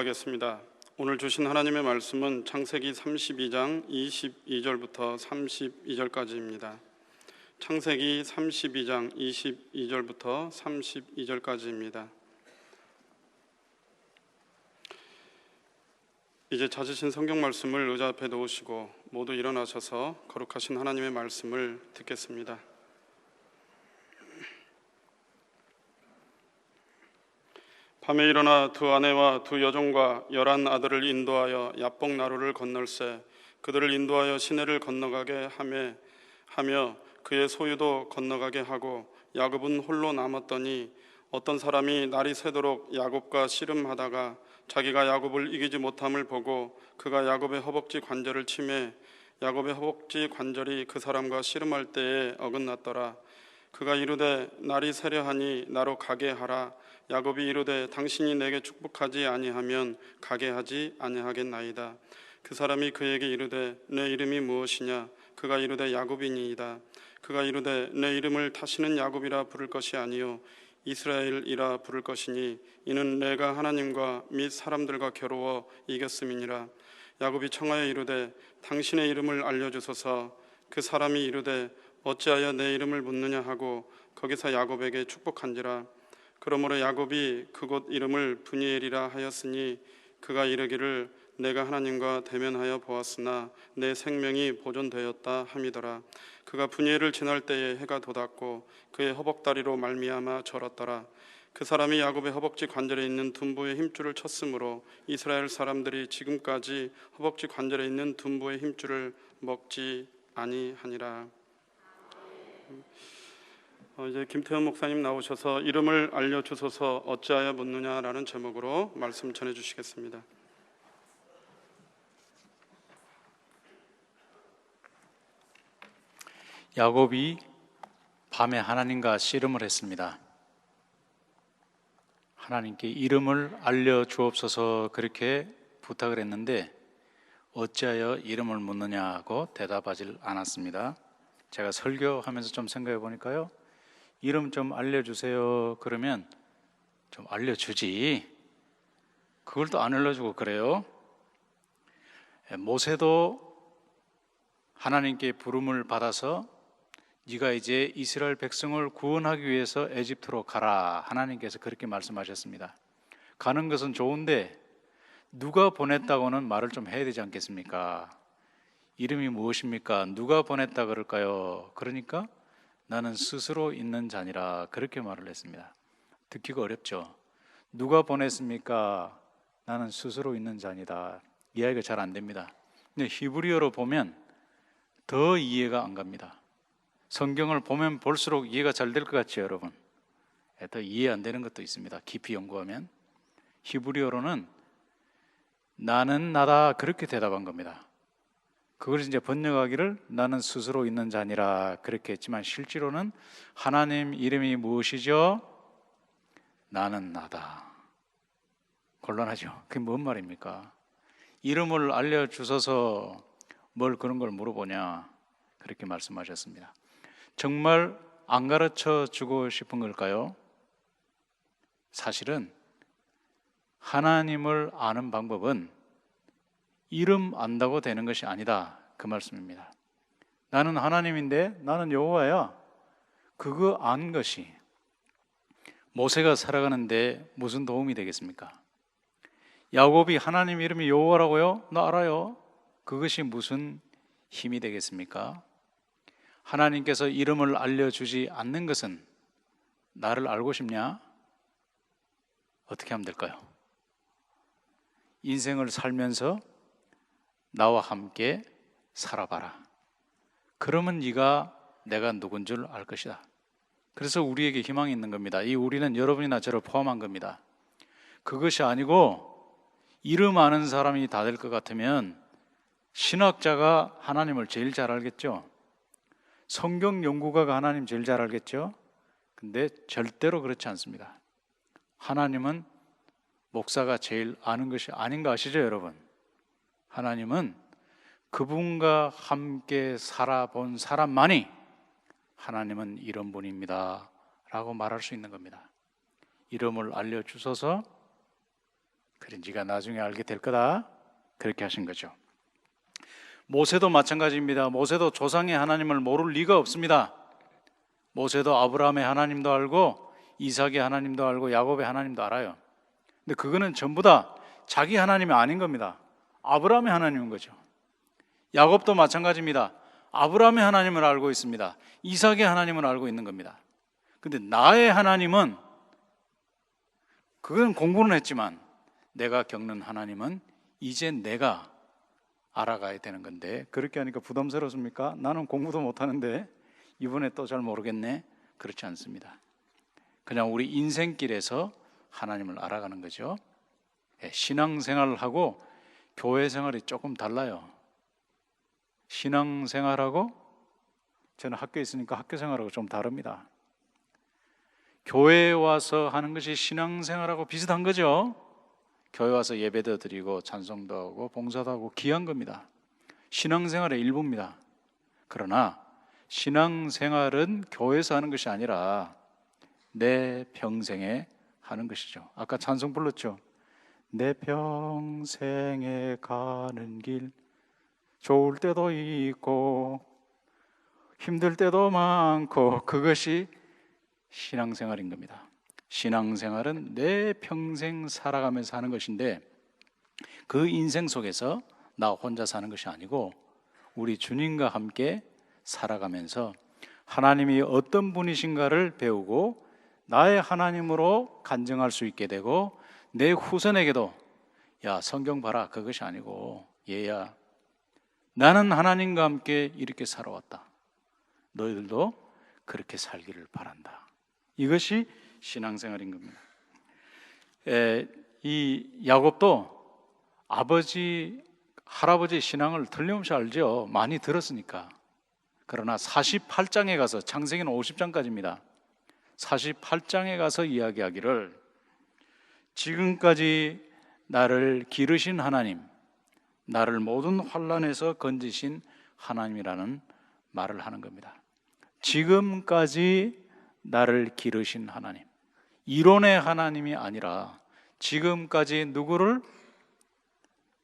기도하겠습니다. 오늘 주신 하나님의 말씀은 창세기 32장 22절부터 32절까지입니다. 창세기 32장 22절부터 32절까지입니다. 이제 찾으신 성경 말씀을 의자 앞에 놓으시고 모두 일어나셔서 거룩하신 하나님의 말씀을 듣겠습니다. 밤에 일어나 두 아내와 두 여종과 열한 아들을 인도하여 야복 나루를 건널세 그들을 인도하여 시내를 건너가게 하며 하며 그의 소유도 건너가게 하고 야곱은 홀로 남았더니 어떤 사람이 날이 새도록 야곱과 씨름하다가 자기가 야곱을 이기지 못함을 보고 그가 야곱의 허벅지 관절을 치매 야곱의 허벅지 관절이 그 사람과 씨름할 때에 어긋났더라. 그가 이르되 날이 새려하니 나로 가게 하라 야곱이 이르되 당신이 내게 축복하지 아니하면 가게 하지 아니하겠나이다. 그 사람이 그에게 이르되 내 이름이 무엇이냐? 그가 이르되 야곱이니이다. 그가 이르되 내 이름을 다시는 야곱이라 부를 것이 아니요 이스라엘이라 부를 것이니 이는 내가 하나님과 및 사람들과 겨루어 이겼음이니라. 야곱이 청하여 이르되 당신의 이름을 알려주소서. 그 사람이 이르되 어찌하여 내 이름을 묻느냐 하고 거기서 야곱에게 축복한지라 그러므로 야곱이 그곳 이름을 분이엘이라 하였으니 그가 이르기를 내가 하나님과 대면하여 보았으나 내 생명이 보존되었다 함이더라. 그가 분이엘을 지날 때에 해가 돋았고 그의 허벅다리로 말미암아 절었더라. 그 사람이 야곱의 허벅지 관절에 있는 둔부의 힘줄을 쳤으므로 이스라엘 사람들이 지금까지 허벅지 관절에 있는 둔부의 힘줄을 먹지 아니하니라. 어, 이제 김태현 목사님 나오셔서 이름을 알려주소서 어찌하여 묻느냐라는 제목으로 말씀 전해주시겠습니다. 야곱이 밤에 하나님과 씨름을 했습니다. 하나님께 이름을 알려 주옵소서 그렇게 부탁을 했는데 어찌하여 이름을 묻느냐고 대답하지 않았습니다. 제가 설교하면서 좀 생각해 보니까요. 이름 좀 알려주세요. 그러면 좀 알려주지. 그걸 또 안 알려주고 그래요. 모세도 하나님께 부름을 받아서 네가 이제 이스라엘 백성을 구원하기 위해서 에집트로 가라. 하나님께서 그렇게 말씀하셨습니다. 가는 것은 좋은데 누가 보냈다고는 말을 좀 해야 되지 않겠습니까? 이름이 무엇입니까? 누가 보냈다 그럴까요? 그러니까 나는 스스로 있는 자니라 그렇게 말을 했습니다. 듣기가 어렵죠. 누가 보냈습니까? 나는 스스로 있는 자니다. 이해가 잘 안 됩니다. 근데 히브리어로 보면 더 이해가 안 갑니다. 성경을 보면 볼수록 이해가 잘 될 것 같죠, 여러분? 예, 더 이해 안 되는 것도 있습니다. 깊이 연구하면 히브리어로는 나는 나다 그렇게 대답한 겁니다. 그걸 이제 번역하기를 나는 스스로 있는 자니라 그렇게 했지만 실제로는 하나님 이름이 무엇이죠? 나는 나다. 곤란하죠. 그게 뭔 말입니까? 이름을 알려주셔서 뭘 그런 걸 물어보냐. 그렇게 말씀하셨습니다. 정말 안 가르쳐 주고 싶은 걸까요? 사실은 하나님을 아는 방법은 이름 안다고 되는 것이 아니다. 그 말씀입니다. 나는 하나님인데 나는 여호와야. 그거 안 것이 모세가 살아가는데 무슨 도움이 되겠습니까? 야곱이 하나님 이름이 여호와라고요? 나 알아요. 그것이 무슨 힘이 되겠습니까? 하나님께서 이름을 알려주지 않는 것은 나를 알고 싶냐? 어떻게 하면 될까요? 인생을 살면서 나와 함께 살아봐라. 그러면 네가 내가 누군 줄 알 것이다. 그래서 우리에게 희망이 있는 겁니다. 이 우리는 여러분이나 저를 포함한 겁니다. 그것이 아니고 이름 아는 사람이 다 될 것 같으면 신학자가 하나님을 제일 잘 알겠죠. 성경 연구가가 하나님 제일 잘 알겠죠. 근데 절대로 그렇지 않습니다. 하나님은 목사가 제일 아는 것이 아닌가 아시죠, 여러분? 하나님은 그분과 함께 살아본 사람만이 하나님은 이런 분입니다. 라고 말할 수 있는 겁니다. 이름을 알려주셔서 그래 네가 나중에 알게 될 거다. 그렇게 하신 거죠. 모세도 마찬가지입니다. 모세도 조상의 하나님을 모를 리가 없습니다. 모세도 아브라함의 하나님도 알고 이삭의 하나님도 알고 야곱의 하나님도 알아요. 근데 그거는 전부 다 자기 하나님이 아닌 겁니다. 아브라함의 하나님인 거죠. 야곱도 마찬가지입니다. 아브라함의 하나님을 알고 있습니다. 이삭의 하나님을 알고 있는 겁니다. 근데 나의 하나님은 그건 공부는 했지만 내가 겪는 하나님은 이제 내가 알아가야 되는 건데 그렇게 하니까 부담스럽습니까? 나는 공부도 못 하는데 이번에 또 잘 모르겠네. 그렇지 않습니다. 그냥 우리 인생길에서 하나님을 알아가는 거죠. 예, 신앙생활을 하고 교회 생활이 조금 달라요. 신앙 생활하고 저는 학교에 있으니까 학교 생활하고 좀 다릅니다. 교회에 와서 하는 것이 신앙 생활하고 비슷한 거죠. 교회 와서 예배도 드리고 찬송도 하고 봉사도 하고 귀한 겁니다. 신앙 생활의 일부입니다. 그러나 신앙 생활은 교회에서 하는 것이 아니라 내 평생에 하는 것이죠. 아까 찬송 불렀죠. 내 평생에 가는 길 좋을 때도 있고 힘들 때도 많고 그것이 신앙생활인 겁니다. 신앙생활은 내 평생 살아가면서 하는 것인데 그 인생 속에서 나 혼자 사는 것이 아니고 우리 주님과 함께 살아가면서 하나님이 어떤 분이신가를 배우고 나의 하나님으로 간증할 수 있게 되고 내 후손에게도 야 성경 봐라 그것이 아니고 얘야 나는 하나님과 함께 이렇게 살아왔다. 너희들도 그렇게 살기를 바란다. 이것이 신앙생활인 겁니다. 에, 이 야곱도 아버지 할아버지 신앙을 틀림없이 알죠. 많이 들었으니까. 그러나 48장에 가서 창세기는 50장까지입니다. 48장에 가서 이야기하기를 지금까지 나를 기르신 하나님, 나를 모든 환란에서 건지신 하나님이라는 말을 하는 겁니다. 지금까지 나를 기르신 하나님. 이론의 하나님이 아니라 지금까지 누구를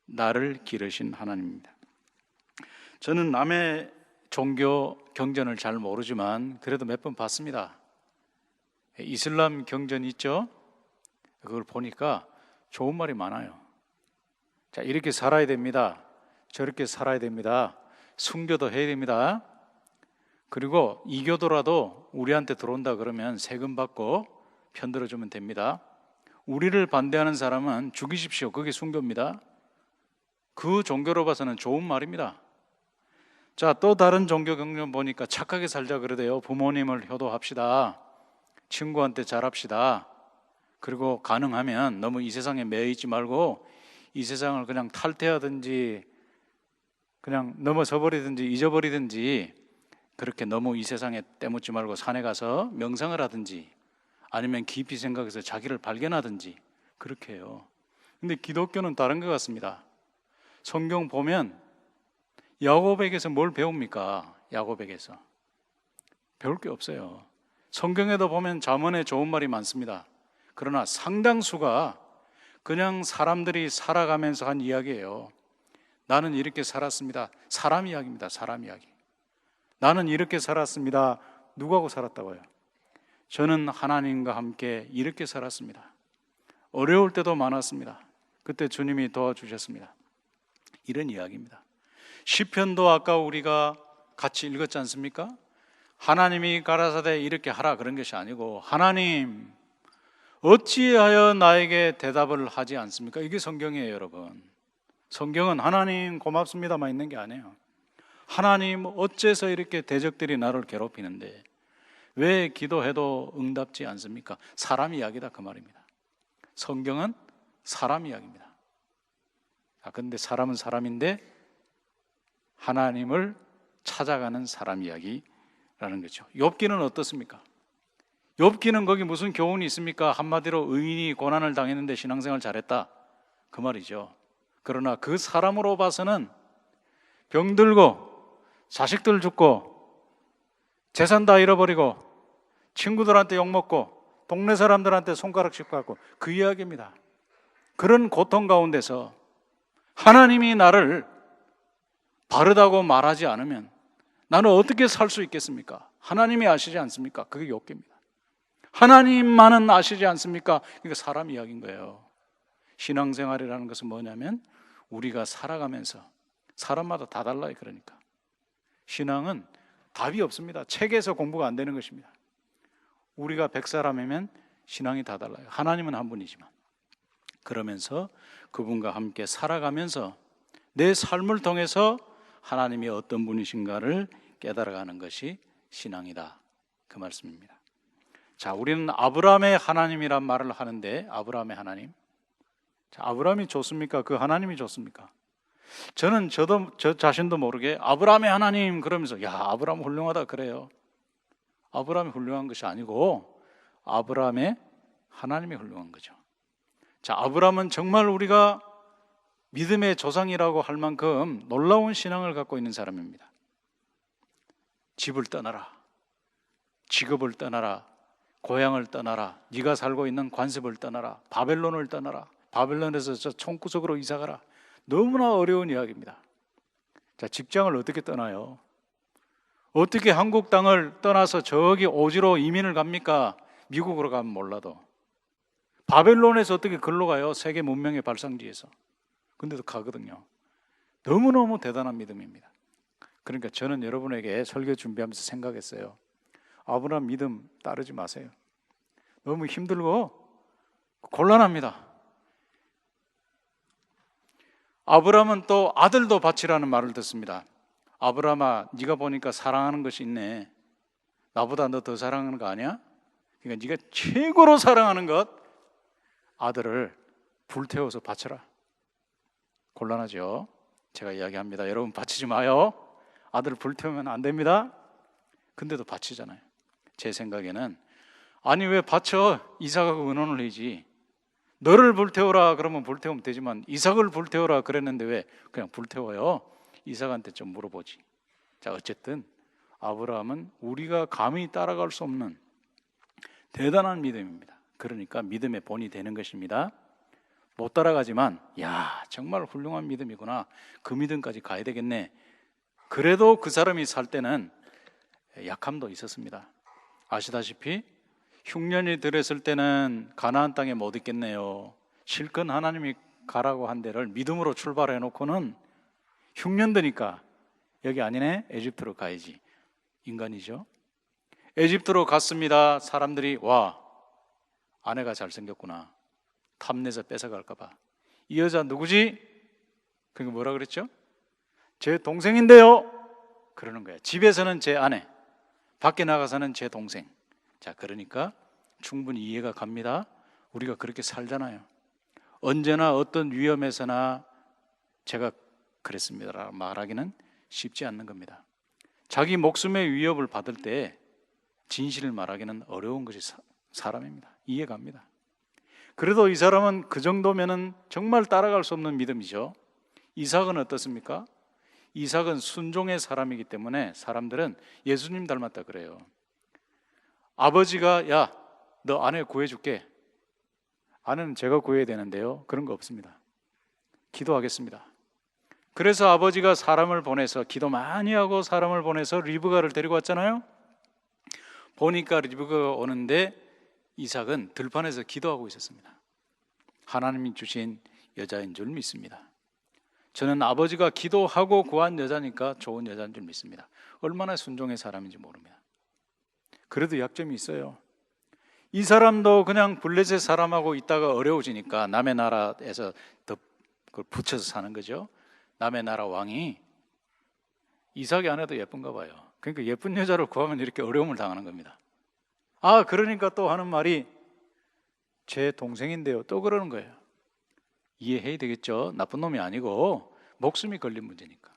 나를 기르신 하나님입니다. 저는 남의 종교 경전을 잘 모르지만 그래도 몇 번 봤습니다. 이슬람 경전 있죠? 그걸 보니까 좋은 말이 많아요. 자, 이렇게 살아야 됩니다. 저렇게 살아야 됩니다. 순교도 해야 됩니다. 그리고 이교도라도 우리한테 들어온다 그러면 세금 받고 편들어 주면 됩니다. 우리를 반대하는 사람은 죽이십시오. 그게 순교입니다. 그 종교로 봐서는 좋은 말입니다. 자, 또 다른 종교 경전 보니까 착하게 살자 그러대요. 부모님을 효도합시다. 친구한테 잘합시다. 그리고 가능하면 너무 이 세상에 매여 있지 말고 이 세상을 그냥 탈퇴하든지 그냥 넘어서 버리든지 잊어버리든지 그렇게 너무 이 세상에 때묻지 말고 산에 가서 명상을 하든지 아니면 깊이 생각해서 자기를 발견하든지 그렇게 해요. 근데 기독교는 다른 것 같습니다. 성경 보면 야곱에게서 뭘 배웁니까? 야곱에게서 배울 게 없어요. 성경에도 보면 자문에 좋은 말이 많습니다. 그러나 상당수가 그냥 사람들이 살아가면서 한 이야기예요. 나는 이렇게 살았습니다. 사람 이야기입니다. 사람 이야기. 나는 이렇게 살았습니다. 누구하고 살았다고요? 저는 하나님과 함께 이렇게 살았습니다. 어려울 때도 많았습니다. 그때 주님이 도와주셨습니다. 이런 이야기입니다. 시편도 아까 우리가 같이 읽었지 않습니까? 하나님이 가라사대 이렇게 하라 그런 것이 아니고 하나님 어찌하여 나에게 대답을 하지 않습니까? 이게 성경이에요, 여러분. 성경은 하나님 고맙습니다만 있는 게 아니에요. 하나님 어째서 이렇게 대적들이 나를 괴롭히는데 왜 기도해도 응답지 않습니까? 사람 이야기다 그 말입니다. 성경은 사람 이야기입니다. 아 근데 사람은 사람인데 하나님을 찾아가는 사람 이야기 라는 거죠. 욥기는 어떻습니까? 욥기는 거기 무슨 교훈이 있습니까? 한마디로 의인이 고난을 당했는데 신앙생활 잘했다 그 말이죠. 그러나 그 사람으로 봐서는 병들고 자식들 죽고 재산 다 잃어버리고 친구들한테 욕먹고 동네 사람들한테 손가락씩 받고 그 이야기입니다. 그런 고통 가운데서 하나님이 나를 바르다고 말하지 않으면 나는 어떻게 살 수 있겠습니까? 하나님이 아시지 않습니까? 그게 욕입니다. 하나님만은 아시지 않습니까? 이거 사람 이야기인 거예요. 신앙생활이라는 것은 뭐냐면 우리가 살아가면서 사람마다 다 달라요. 그러니까 신앙은 답이 없습니다. 책에서 공부가 안 되는 것입니다. 우리가 백 사람이면 신앙이 다 달라요. 하나님은 한 분이지만 그러면서 그분과 함께 살아가면서 내 삶을 통해서 하나님이 어떤 분이신가를 깨달아가는 것이 신앙이다. 그 말씀입니다. 자, 우리는 아브라함의 하나님이란 말을 하는데 아브라함의 하나님. 자, 아브라함이 좋습니까? 그 하나님이 좋습니까? 저는 저도 저 자신도 모르게 아브라함의 하나님 그러면서 야, 아브라함 훌륭하다 그래요. 아브라함이 훌륭한 것이 아니고 아브라함의 하나님이 훌륭한 거죠. 자, 아브라함은 정말 우리가 믿음의 조상이라고 할 만큼 놀라운 신앙을 갖고 있는 사람입니다. 집을 떠나라. 직업을 떠나라. 고향을 떠나라. 네가 살고 있는 관습을 떠나라. 바벨론을 떠나라. 바벨론에서 저 총구석으로 이사 가라. 너무나 어려운 이야기입니다. 자, 직장을 어떻게 떠나요? 어떻게 한국 땅을 떠나서 저기 오지로 이민을 갑니까? 미국으로 가면 몰라도. 바벨론에서 어떻게 글로 가요? 세계 문명의 발상지에서. 근데도 가거든요. 너무너무 대단한 믿음입니다. 그러니까 저는 여러분에게 설교 준비하면서 생각했어요. 아브라함 믿음 따르지 마세요. 너무 힘들고 곤란합니다. 아브라함은 또 아들도 바치라는 말을 듣습니다. 아브라함아, 네가 보니까 사랑하는 것이 있네. 나보다 너 더 사랑하는 거 아니야? 그러니까 네가 최고로 사랑하는 것 아들을 불태워서 바쳐라. 곤란하죠. 제가 이야기합니다. 여러분 바치지 마요. 아들을 불태우면 안 됩니다. 근데도 바치잖아요. 제 생각에는 아니 왜 바쳐 이삭하고 의논을 해지 너를 불태워라 그러면 불태우면 되지만 이삭을 불태워라 그랬는데 왜 그냥 불태워요 이삭한테 좀 물어보지 자 어쨌든 아브라함은 우리가 감히 따라갈 수 없는 대단한 믿음입니다 그러니까 믿음의 본이 되는 것입니다 못 따라가지만 야 정말 훌륭한 믿음이구나 그 믿음까지 가야 되겠네 그래도 그 사람이 살 때는 약함도 있었습니다 아시다시피 흉년이 들었을 때는 가나안 땅에 못 있겠네요. 실컷 하나님이 가라고 한 데를 믿음으로 출발해 놓고는 흉년 드니까 여기 아니네 에집트로 가야지 인간이죠. 에집트로 갔습니다. 사람들이 와 아내가 잘생겼구나 탐내서 뺏어갈까봐 이 여자 누구지? 그게 뭐라 그랬죠? 제 동생인데요. 그러는 거야. 집에서는 제 아내, 밖에 나가서는 제 동생. 자, 그러니까 충분히 이해가 갑니다. 우리가 그렇게 살잖아요. 언제나 어떤 위험에서나 제가 그랬습니다. 말하기는 쉽지 않는 겁니다. 자기 목숨의 위협을 받을 때 진실을 말하기는 어려운 것이 사, 사람입니다. 이해갑니다. 그래도 이 사람은 그 정도면은 정말 따라갈 수 없는 믿음이죠. 이삭은 어떻습니까? 이삭은 순종의 사람이기 때문에 사람들은 예수님 닮았다 그래요. 아버지가 야, 너 아내 구해줄게. 아내는 제가 구해야 되는데요. 그런 거 없습니다. 기도하겠습니다. 그래서 아버지가 사람을 보내서 기도 많이 하고 사람을 보내서 리브가를 데리고 왔잖아요. 보니까 리브가가 오는데 이삭은 들판에서 기도하고 있었습니다. 하나님이 주신 여자인 줄 믿습니다. 저는 아버지가 기도하고 구한 여자니까 좋은 여자인 줄 믿습니다. 얼마나 순종의 사람인지 모릅니다. 그래도 약점이 있어요. 이 사람도 그냥 블레셋 사람하고 있다가 어려워지니까 남의 나라에서 더 그걸 붙여서 사는 거죠. 남의 나라 왕이 이삭이 아내도 예쁜가 봐요. 그러니까 예쁜 여자를 구하면 이렇게 어려움을 당하는 겁니다. 아, 그러니까 또 하는 말이 제 동생인데요. 또 그러는 거예요. 이해해야 되겠죠. 나쁜 놈이 아니고 목숨이 걸린 문제니까.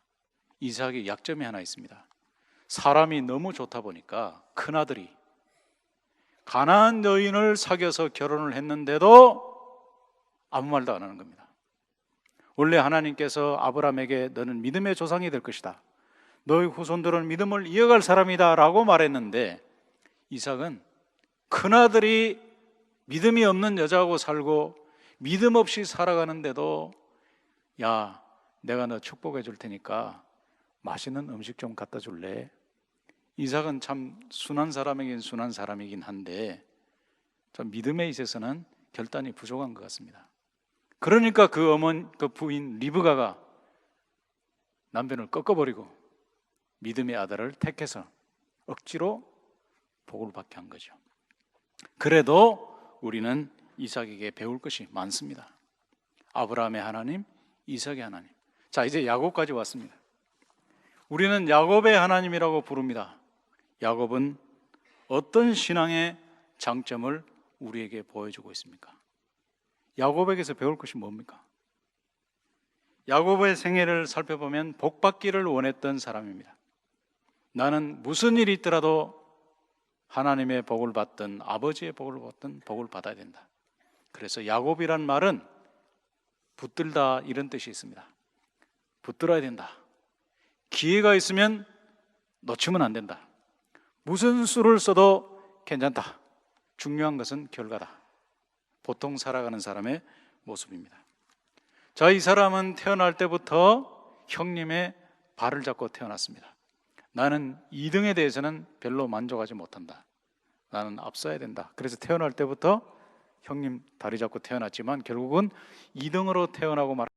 이삭의 약점이 하나 있습니다. 사람이 너무 좋다 보니까 큰 아들이 가나안 여인을 사귀어서 결혼을 했는데도 아무 말도 안 하는 겁니다. 원래 하나님께서 아브라함에게 너는 믿음의 조상이 될 것이다. 너의 후손들은 믿음을 이어갈 사람이다라고 말했는데 이삭은 큰 아들이 믿음이 없는 여자하고 살고 믿음 없이 살아가는데도 야, 내가 너 축복해 줄 테니까 맛있는 음식 좀 갖다 줄래? 이삭은 참 순한 사람이긴 순한 사람이긴 한데 좀 믿음에 있어서는 결단이 부족한 것 같습니다. 그러니까 그 어머니, 그 부인 리브가가 남편을 꺾어버리고 믿음의 아들을 택해서 억지로 복을 받게 한 거죠. 그래도 우리는 이삭에게 배울 것이 많습니다. 아브라함의 하나님, 이삭의 하나님. 자, 이제 야곱까지 왔습니다. 우리는 야곱의 하나님이라고 부릅니다. 야곱은 어떤 신앙의 장점을 우리에게 보여주고 있습니까? 야곱에게서 배울 것이 뭡니까? 야곱의 생애를 살펴보면 복받기를 원했던 사람입니다. 나는 무슨 일이 있더라도 하나님의 복을 받든 아버지의 복을 받든 복을 받아야 된다. 그래서 야곱이란 말은 붙들다 이런 뜻이 있습니다. 붙들어야 된다. 기회가 있으면 놓치면 안 된다. 무슨 수를 써도 괜찮다. 중요한 것은 결과다. 보통 살아가는 사람의 모습입니다. 자, 이 사람은 태어날 때부터 형님의 발을 잡고 태어났습니다. 나는 2등에 대해서는 별로 만족하지 못한다. 나는 앞서야 된다. 그래서 태어날 때부터 형님 다리 잡고 태어났지만 결국은 2등으로 태어나고 말